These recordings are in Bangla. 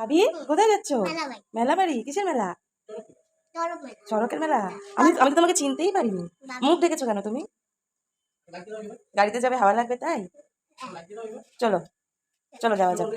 ভাবি কোথায় যাচ্ছ? মেলা বাড়ি। কিসের মেলা? চলো মেলা। আমি আমি তোমাকে চিনতেই পারিনি। মুখ ডেকেছো কেন তুমি? গাড়িতে যাবে, হাওয়া লাগবে তাই? চলো চলো যাওয়া যাক।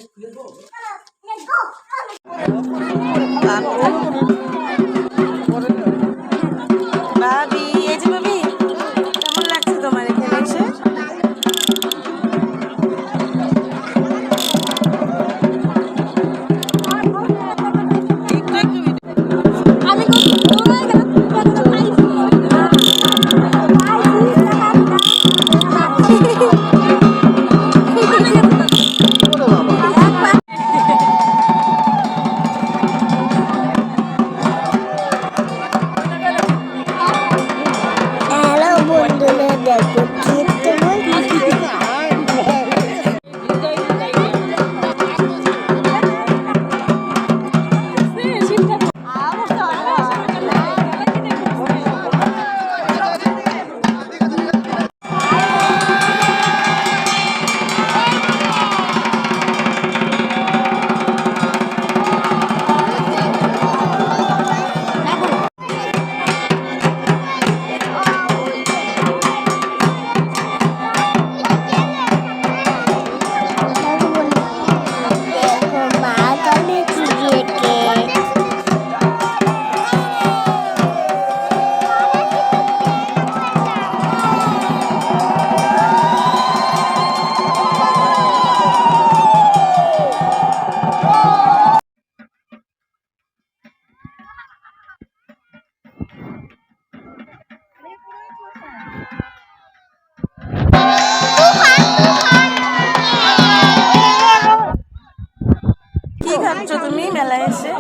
কি খাচ্ছ তুমি? মেলায় এসে?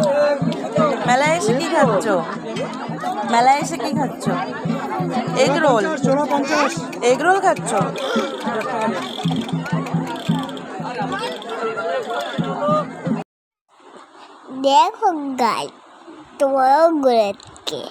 মেলায় এসে কি খাচ্ছ? মেলায় এসে কি খাচ্ছ? Egg roll. এগ রোল খাচ্ছ? দেখো গাই তোমার ঘুরেছে